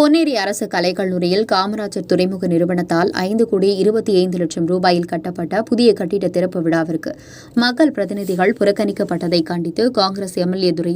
பொன்னேரி அரசு கலைக்கல்லூரியில் காமராஜர் துறைமுக நிறுவனத்தால் ஐந்து கோடி இருபத்தி ஐந்து லட்சம் ரூபாயில் கட்டப்பட்ட புதிய கட்டிட திறப்பு விழாவிற்கு மக்கள் பிரதிநிதிகள் புறக்கணிக்கப்பட்டதை கண்டித்து காங்கிரஸ் எம்எல்ஏ துரை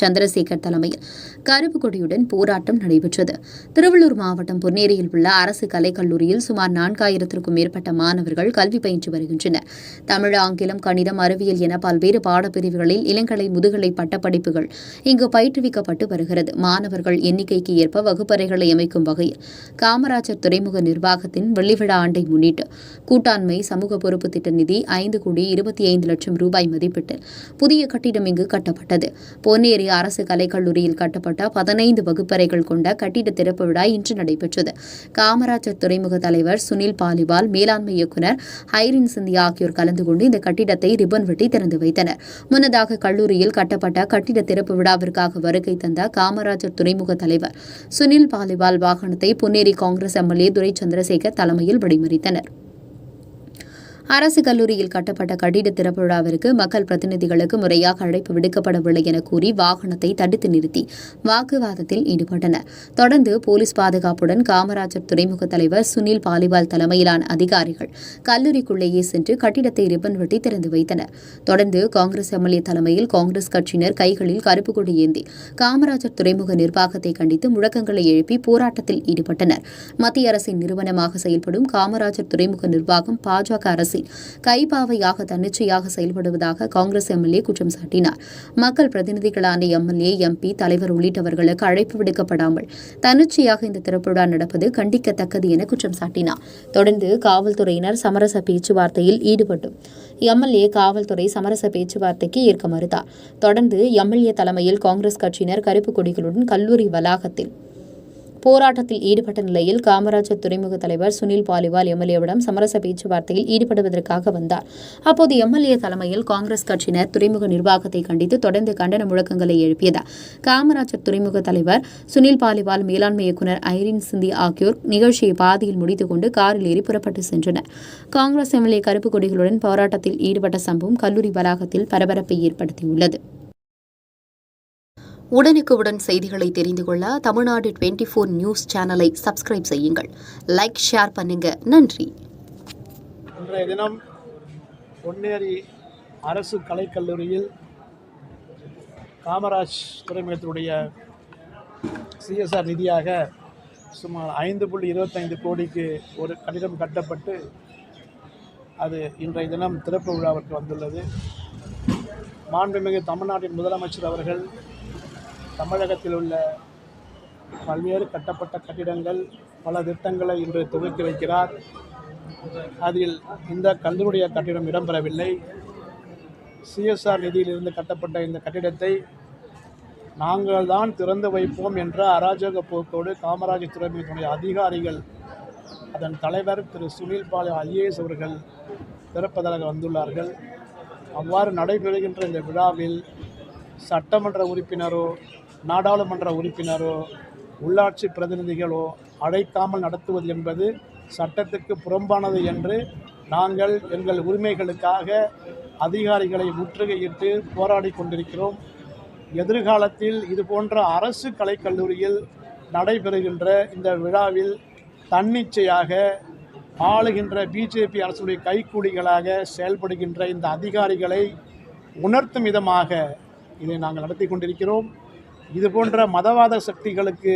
சந்திரசேகர் தலைமையில் கருப்பு கொடியுடன் போராட்டம் நடைபெற்றது. திருவள்ளூர் மாவட்டம் பொன்னேரியில் உள்ள அரசு கலைக்கல்லூரியில் சுமார் நான்காயிரத்திற்கும் மேற்பட்ட மாணவர்கள் கல்வி பயின்று வருகின்றனர். தமிழ் ஆங்கிலம் கணிதம் அறிவியல் என பல்வேறு பாடப்பிரிவுகளில் இளங்கலை முதுகலை பட்டப்படிப்புகள் இங்கு பயிற்றுவிக்கப்பட்டு வருகிறது. மாணவர்கள் எண்ணிக்கைக்கு ஏற்ப வகுப்பறைகளை அமைக்கும் வகையில் காமராஜர் துறைமுக நிர்வாகத்தின் வெள்ளிவிழா ஆண்டை முன்னிட்டு கூட்டாண்மை சமூக பொறுப்பு திட்ட நிதி ஐந்து கோடி இருபத்தி ஐந்து லட்சம் ரூபாய் மதிப்பீட்டில் புதிய கட்டிடம் இங்கு கட்டப்பட்டது. பொன்னேரி அரசு கலைக்கல்லூரியில் கட்டப்பட்ட பதினைந்து வகுப்பறைகள் கொண்ட கட்டிட திறப்பு விழா இன்று நடைபெற்றது. காமராஜர் துறைமுக தலைவர் சுனில் பாலிவால் மேலாண்மை இயக்குநர் ஹைரின் சிந்தியா ஆகியோர் கலந்து கொண்டு இந்த கட்டிடத்தை ரிப்பன் வெட்டி திறந்து வைத்தனர். முன்னதாக கல்லூரியில் கட்டப்பட்ட கட்டிட திறப்பு விழாவிற்காக வருகை தந்த காமராஜர் துறைமுக தலைவர் சுனில் பாலிவால் வாகனத்தை புன்னேரி காங்கிரஸ் எம்எல்ஏ துரை சந்திரசேகர் தலைமையில் வழிமறித்தனர் அரசு கல்லூரியில் கட்டப்பட்ட கட்டிட திறப்பு விழாவிற்கு மக்கள் பிரதிநிதிகளுக்கு முறையாக அழைப்பு விடுக்கப்படவில்லை என கூறி வாகனத்தை தடுத்து நிறுத்தி வாக்குவாதத்தில் ஈடுபட்டனர். தொடர்ந்து போலீஸ் பாதுகாப்புடன் காமராஜர் துறைமுக தலைவர் சுனில் பாலிவால் தலைமையிலான அதிகாரிகள் கல்லூரிக்குள்ளேயே சென்று கட்டிடத்தை ரிப்பன் வெட்டி திறந்து வைத்தனர். தொடர்ந்து காங்கிரஸ் எம்எல்ஏ தலைமையில் காங்கிரஸ் கட்சியினர் கைகளில் கருப்பு கொடி ஏந்தி காமராஜர் துறைமுக நிர்வாகத்தை கண்டித்து முழக்கங்களை எழுப்பி போராட்டத்தில் ஈடுபட்டனர். மத்திய அரசின் நிறுவனமாக செயல்படும் காமராஜர் துறைமுக நிர்வாகம் பாஜக அரசு அரசின் கைப்பாவையாக தன்னிச்சையாக செயல்படுவதாக காங்கிரஸ் எம்எல்ஏ குற்றம் சாட்டினார். மக்கள் பிரதிநிதிகளான எம்எல்ஏ எம்பி தலைவர் உள்ளிட்டவர்களுக்கு அழைப்பு விடுக்கப்படாமல் தன்னிச்சையாக இந்த திறப்புழா நடப்பது கண்டிக்கத்தக்கது என குற்றம் சாட்டினார். தொடர்ந்து காவல்துறையினர் சமரச பேச்சுவார்த்தையில் ஈடுபட்டும் எம்எல்ஏ காவல்துறை சமரச பேச்சுவார்த்தைக்கு ஏற்க மறுத்தார். தொடர்ந்து எம்எல்ஏ தலைமையில் காங்கிரஸ் கட்சியினர் கருப்பு கொடிகளுடன் கல்லூரி வளாகத்தில் போராட்டத்தில் ஈடுபட்ட நிலையில் காமராஜர் துறைமுக தலைவர் சுனில் பாலிவால் எம்எல்ஏவிடம் சமரச பேச்சுவார்த்தையில் ஈடுபடுவதற்காக வந்தார். அப்போது எம்எல்ஏ தலைமையில் காங்கிரஸ் கட்சியினர் துறைமுக நிர்வாகத்தை கண்டித்து தொடர்ந்து கண்டன முழக்கங்களை எழுப்பியதார் காமராஜர் துறைமுக தலைவர் சுனில் பாலிவால் மேலாண்மை இயக்குநர் ஐரின் சிந்தி ஆகியோர் நிகழ்ச்சியை பாதியில் முடித்துக்கொண்டு காரில் ஏறி புறப்பட்டு சென்றனர். காங்கிரஸ் எம்எல்ஏ கருப்பு கொடிகளுடன் போராட்டத்தில் ஈடுபட்ட சம்பவம் கல்லூரி வளாகத்தில் பரபரப்பை ஏற்படுத்தியுள்ளது. உடனுக்குடன் செய்திகளை தெரிந்து கொள்ள தமிழ்நாடு டுவெண்ட்டி ஃபோர் நியூஸ் சேனலை சப்ஸ்கிரைப் செய்யுங்கள். லைக் ஷேர் பண்ணுங்க. நன்றி. இன்றைய தினம் பொன்னேரி அரசு கலைக்கல்லூரியில் காமராஜ் துறைமுகத்தினுடைய சிஎஸ்ஆர் நிதியாக சுமார் ஐந்து புள்ளி இருபத்தைந்து கோடிக்கு ஒரு கட்டிடம் கட்டப்பட்டு அது இன்றைய தினம் திறப்பு விழாவிற்கு வந்துள்ளது. மாண்புமிகு தமிழ்நாட்டின் முதலமைச்சர் அவர்கள் தமிழகத்தில் உள்ள பல்வேறு கட்டப்பட்ட கட்டிடங்கள் பல திட்டங்களை இன்று துவக்கி வைக்கிறார். அதில் இந்த கல்லூரிய கட்டிடம் இடம்பெறவில்லை. சிஎஸ்ஆர் நிதியிலிருந்து கட்டப்பட்ட இந்த கட்டிடத்தை நாங்கள் தான் திறந்து வைப்போம் என்ற அராஜக போக்கோடு காமராஜர் துறைமுகத்துடைய அதிகாரிகள் அதன் தலைவர் திரு. சுனில் பால் ஐஏஎஸ் அவர்கள் திறப்பதாக வந்துள்ளார்கள். அவ்வாறு நடைபெறுகின்ற இந்த விழாவில் சட்டமன்ற உறுப்பினரோ நாடாளுமன்ற உறுப்பினரோ உள்ளாட்சி பிரதிநிதிகளோ அழைக்காமல் நடத்துவது என்பது சட்டத்துக்கு புறம்பானது என்று நாங்கள் எங்கள் உரிமைகளுக்காக அதிகாரிகளை முற்றுகையிட்டு போராடி கொண்டிருக்கிறோம். எதிர்காலத்தில் இது போன்ற அரசு கலைக்கல்லூரியில் நடைபெறுகின்ற இந்த விழாவில் தன்னிச்சையாக ஆளுகின்ற பிஜேபி அரசுடைய கைக்கூலிகளாக செயல்படுகின்ற இந்த அதிகாரிகளை உணர்த்தும் விதமாக இதை நாங்கள் நடத்தி கொண்டிருக்கிறோம். இது போன்ற மதவாத சக்திகளுக்கு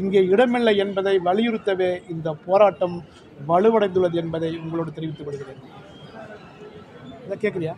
இங்கே இடமில்லை என்பதை வலியுறுத்தவே இந்த போராட்டம் வலுவடைந்துள்ளது என்பதை உங்களோடு தெரிவித்துக் கொள்கிறேன். இதை கேட்குறியா?